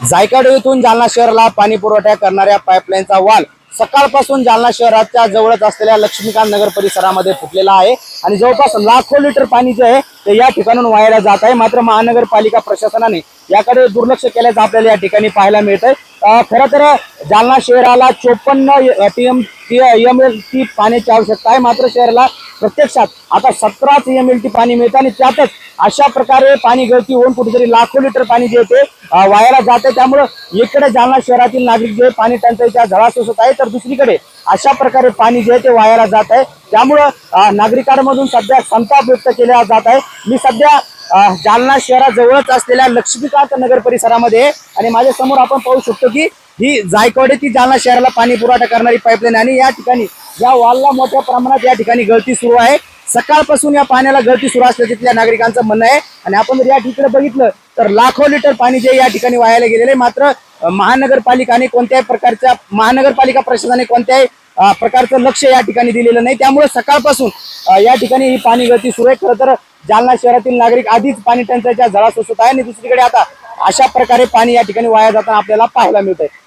जायकाडे येथून जालना शहराला पाणी पुरवठा करणाऱ्या पाईपलाईनचा वाल सकाळपासून जालना शहराच्या जवळच असलेल्या लक्ष्मीकांत नगर परिसरामध्ये फुटलेला आहे. आणि जवळपास लाखो लिटर पाणी जे आहे ते या ठिकाणून वाहायला जात आहे. मात्र महानगरपालिका प्रशासनाने याकडे दुर्लक्ष केल्याचं आपल्याला या ठिकाणी पाहायला मिळत आहे खरं तर जालना शहराला चोपन्न टी एम एल टी पाण्याची आवश्यकता आहे मात्र शहराला प्रत्यक्षात आता सतराच एम एल टी पाणी मिळतं आणि त्यातच अशा प्रकारे पाणी गळती होऊन कुठेतरी लाखो लिटर पाणी जे होते वायाला जाते. त्यामुळं इकडे जालना शहरातील नागरिक जे पाणी टंचाईच्या झळा सोसत आहे तर दुसरीकडे अशा प्रकारे पाणी जे आहे ते वायाला जात आहे. त्यामुळं नागरिकांमधून सध्या संताप व्यक्त केला जात आहे. मी सध्या जालना शहराजवळच असलेल्या लक्ष्मीकांत नगर परिसरामध्ये आहे आणि माझ्यासमोर आपण पाहू शकतो की ही जायकवाडी ती जालना शहराला पाणी पुरवठा करणारी पाईपलाईन आणि या ठिकाणी या वॉलला मोठ्या प्रमाणात या ठिकाणी गळती सुरू आहे. सकाळपासून या पाण्याला गळती सुरू असल्याचं तिथल्या नागरिकांचं म्हणणं आहे. आणि आपण जर या ठिकाणी बघितलं तर लाखो लिटर पाणी जे या ठिकाणी वायाला गेलेलं आहे. मात्र महानगरपालिकाने कोणत्याही प्रकारच्या महानगरपालिका प्रशासनाने कोणत्याही प्रकारचं लक्ष या ठिकाणी दिलेलं नाही. त्यामुळे सकाळपासून या ठिकाणी ही पाणी गळती सुरू आहे. खरं तर जालना शहरातील नागरिक आधीच पाणी टंचाईच्या झळा सोसत आहे. आणि दुसरीकडे आता अशा प्रकारे पाणी या ठिकाणी वाया जाताना आपल्याला पाहायला मिळत आहे